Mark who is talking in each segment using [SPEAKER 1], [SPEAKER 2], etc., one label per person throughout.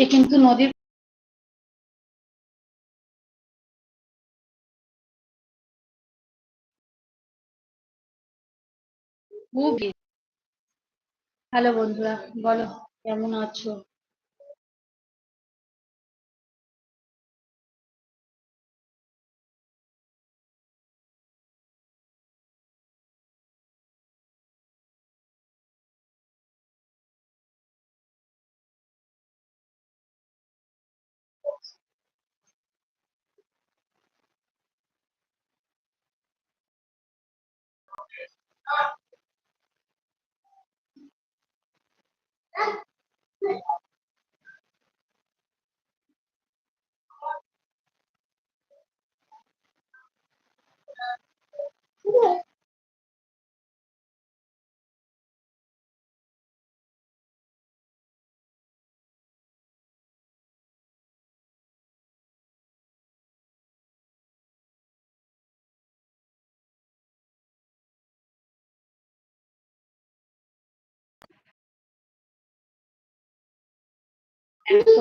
[SPEAKER 1] আজকে কিন্তু নদীর হ্যালো বন্ধুরা বলো কেমন আছো? Thank you.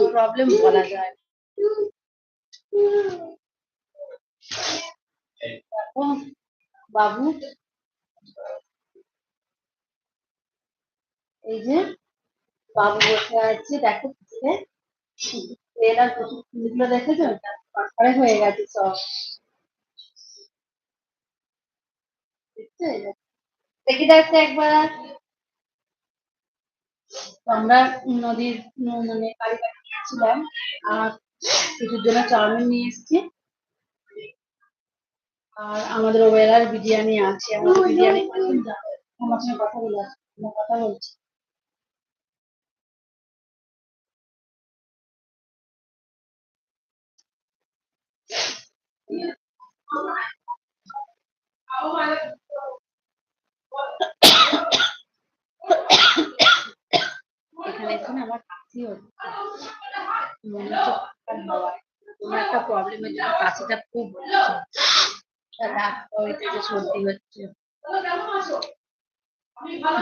[SPEAKER 1] প্রবলেম বলা যায় বাবু, এই যে বাবু বসে আছে, দেখো পিছনে এরা ফুলগুলো দেখেছ? পাথরে হয়ে গেছে সব? দেখি, দেখতে একবার। তো আমরা নদীর মানে গেছিলাম আর কিছুর জন্য চাউমিন নিয়ে এসেছি। আর আমাদের ওবেলার বিরিয়ানি আছে আমাদের বিরিয়ানি আমার সঙ্গে কথা বলে কথা বলছি। এখানে এসে না আমার কাশি হচ্ছে। মনে কোনো একটা প্রবলেমের জন্য কাশিটা খুব হচ্ছে। ডাক্তার সর্দি হচ্ছে।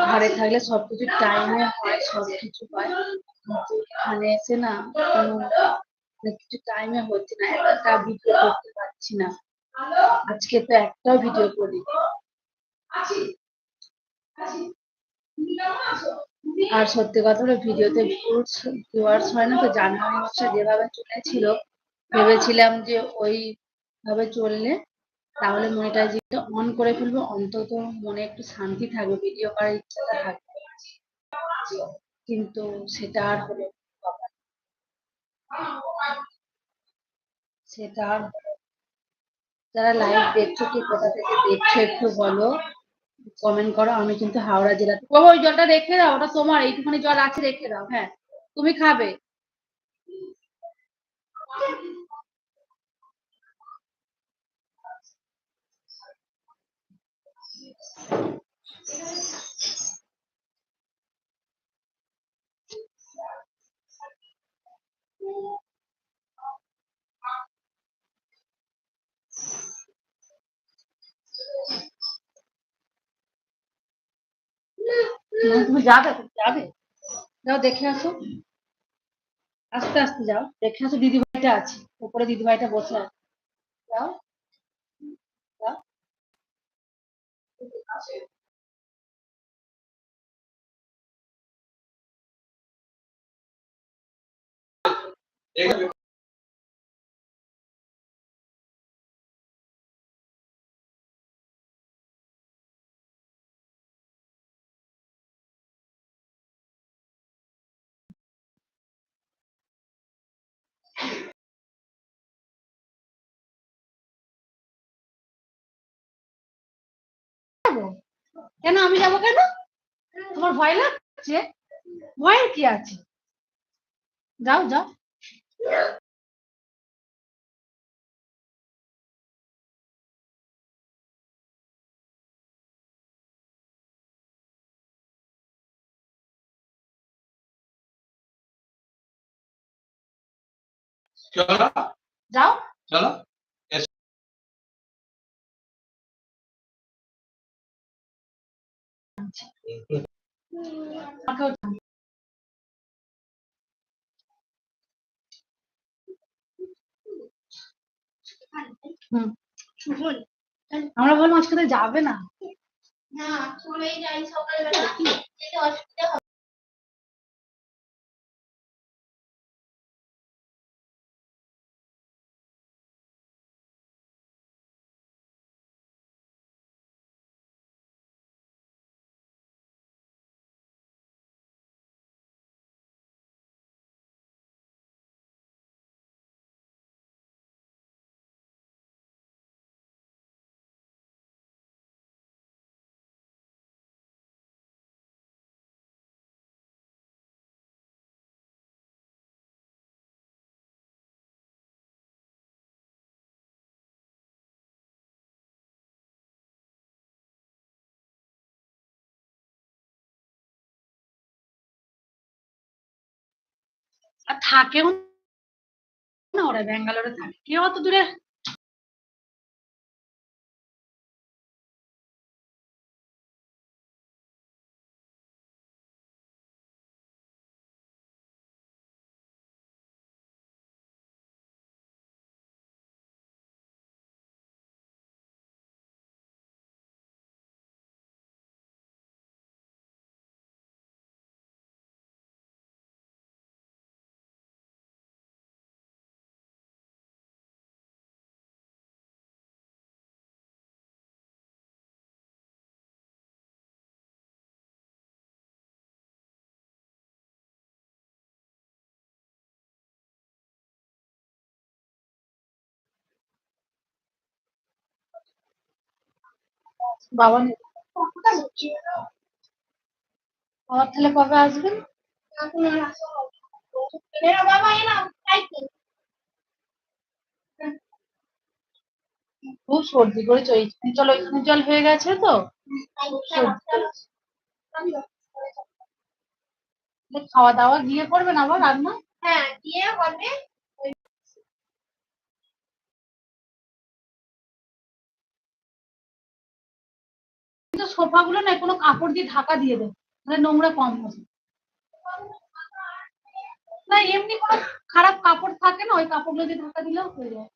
[SPEAKER 1] ঘরে থাকলে সবকিছু টাইমে হয়, সবকিছু হয়। এখানে এসে না কোনো মানে কিছু টাইমে হচ্ছে না, একটা ভিডিও করতে পারছি না। আজকে তো একটাও ভিডিও করি আর সত্যি কথা ভিডিওতে ভিউজ ভিউয়ার্স হয় না, তো জানুয়ারি মাসে যেভাবে চলেছিল। ভেবেছিলাম যে ওই ভাবে চললে তাহলে মনিটাইজিংটা অন করে ফেলব, অন্তত মনে একটু শান্তি থাকবে ভিডিও করার ইচ্ছাটা থাকবে। কিন্তু সেটা আর হলো সেটা আর যারা লাইভ দেখছ কি কোথা থেকে দেখছ একটু বলো। কমেন্ট করো আমি কিন্তু হাওড়া জেলাতে ও ওই জলটা রেখে দাও ওটা তোমার এইটুখানি জল আছে রেখে দাও হ্যাঁ। তুমি খাবে। না, তুমি যাবে যাবে। যাও, দেখে আসো। আস্তে আস্তে যাও। দেখে আসো, দিদিভাইটা আছে। উপরে দিদিভাইটা বসে আছে। যাও। যাও। যাব? কেন আমি যাব কেন? তোমার ভয় লাগছে? ভয়ের কি আছে? যাও যাও।
[SPEAKER 2] চলো।
[SPEAKER 1] যাও।
[SPEAKER 2] চলো। হয়েছে
[SPEAKER 1] আমরা বললাম আজকে যাবে না।
[SPEAKER 2] যাই সকালবেলা। যেতে অসুবিধা
[SPEAKER 1] আর থাকেও না ওরা ব্যাঙ্গালোরে থাকে। কেউ অত দূরে বাবা নেই তাহলে কবে আসবেন?
[SPEAKER 2] এখন বাবা
[SPEAKER 1] খুব সর্দি করেছে ওইখানে জল ওইখানে জল হয়ে গেছে তো?
[SPEAKER 2] চলো, চলো।
[SPEAKER 1] খাওয়া দাওয়া গিয়ে করবেন আবার রান্না?
[SPEAKER 2] হ্যাঁ গিয়ে হবে
[SPEAKER 1] কাপড় দিয়ে ঢাকা দিয়ে দেয়, তাহলে নোংরা কম হবে। না, এমনি কোনো খারাপ কাপড় থাকে না, ওই কাপড়গুলো দিয়ে ঢাকা দিলেও হয়ে যায়।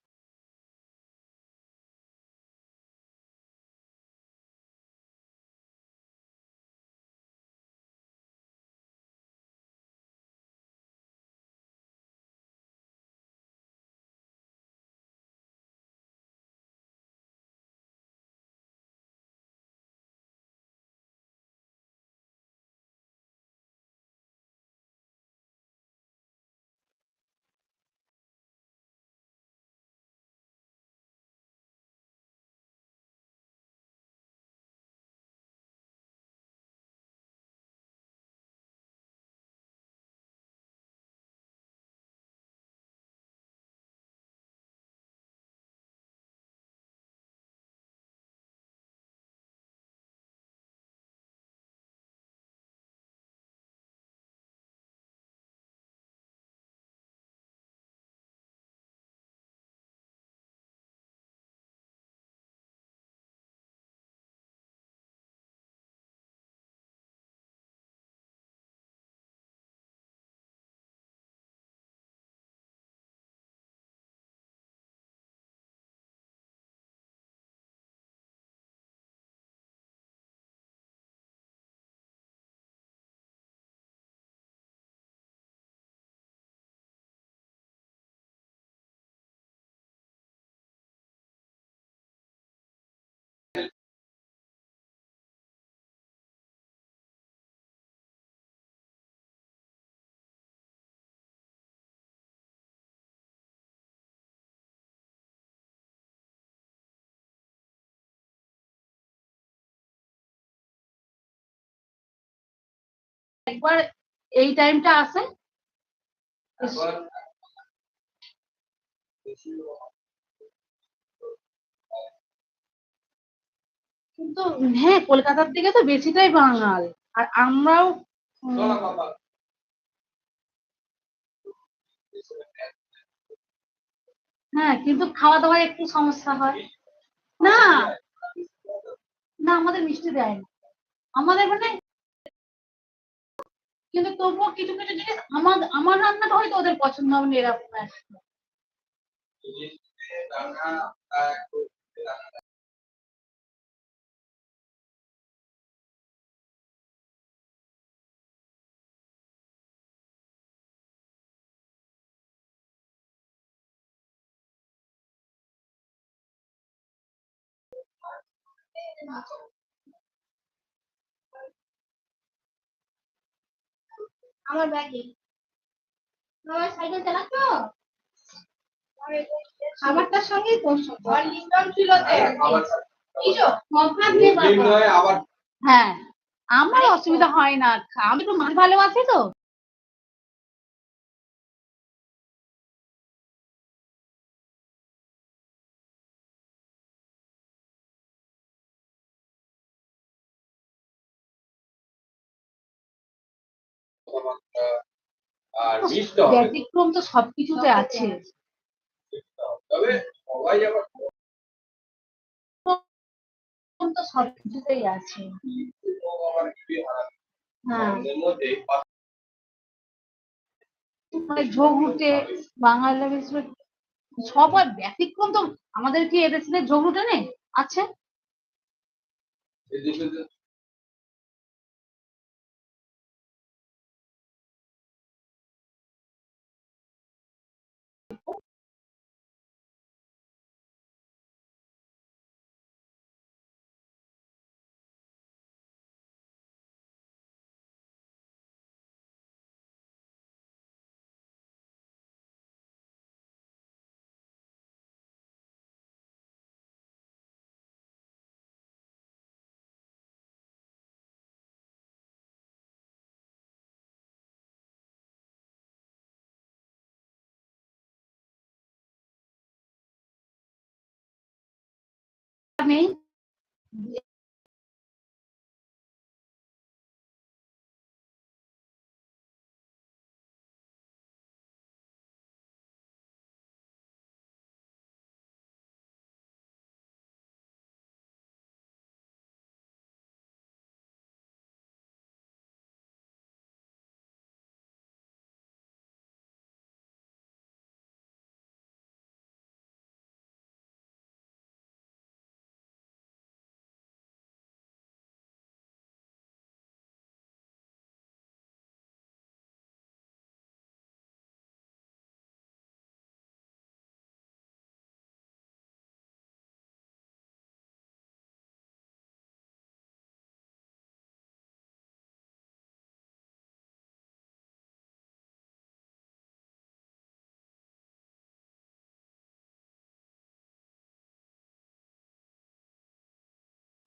[SPEAKER 1] একবার এই টাইমটা আসে কিন্তু হ্যাঁ কলকাতার দিকে তো বেশিটাই বাঙাল। আর আমরাও হ্যাঁ কিন্তু খাওয়া দাওয়ার একটু সমস্যা হয়। না না আমাদের মিষ্টি দেয় না। আমাদের মানে কিন্তু তবুও কিছু কিছু জিনিস আমার আমার রান্নাটা হয়তো ওদের পছন্দ হবে এরকম একটা।
[SPEAKER 2] আমার ব্যাগে। আমার সাইকেল চালাচ্ছ? খাবারটার সঙ্গেই তোর সঙ্গে লিঙ্গন ছিল
[SPEAKER 3] আবার
[SPEAKER 1] হ্যাঁ আমার অসুবিধা হয় না। আমি তো মাছ ভালোবাসি তো।
[SPEAKER 3] আর হবে।
[SPEAKER 1] ব্যতিক্রম তো সবকিছুতে আছে।
[SPEAKER 3] তবে সবাই আবার
[SPEAKER 1] তো সবকিছুতেই আছে।
[SPEAKER 3] হয়,
[SPEAKER 1] মানে বাংলা সবার ব্যতিক্রম তো আমাদের কি এদের সাথে ঝগড়ুটে নেই? আছে? também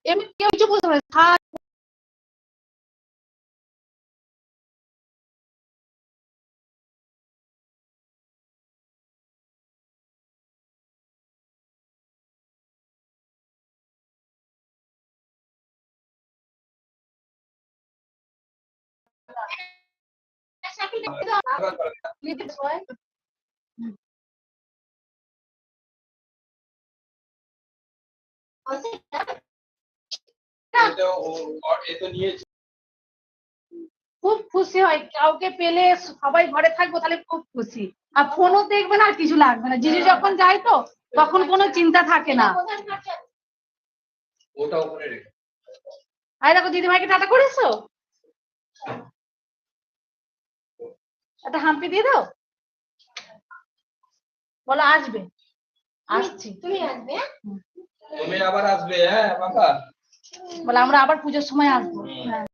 [SPEAKER 1] এমনি কেউ কিছু বুঝতে পারে
[SPEAKER 3] ও- এ তো নিয়েছে
[SPEAKER 1] খুব খুশি হয়। কাউকে পেলে সবাই ঘরে থাকব তাহলে খুব খুশি। আর ফোনও দেখবে না আর কিছু লাগবে না। জিজু যখন যায় তো তখন কোনো চিন্তা থাকে না।
[SPEAKER 3] ওটা ওখানে রেখে
[SPEAKER 1] আরে দেখো দিদিভাইকে টাটা করেছ? একটা হাম্পি দিয়ে দাও। বলো আসবে। আসছি।
[SPEAKER 2] তুমি আসবে হ্যাঁ?
[SPEAKER 3] তুমি আবার আসবে হ্যাঁ বাবা
[SPEAKER 1] বলে, আমরা আবার পুজোর সময় আসব। হ্যাঁ।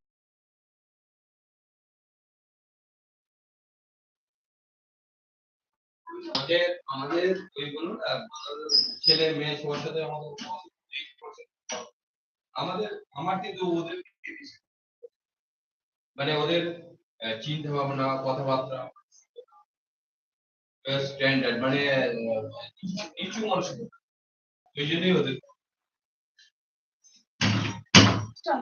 [SPEAKER 3] ছেলে, মেয়ে আমাদের আমার কিন্তু ওদের মানে ওদের চিন্তা ভাবনা কথাবার্তা মানে নিচু মানুষের ওই জন্যই ওদের
[SPEAKER 1] চল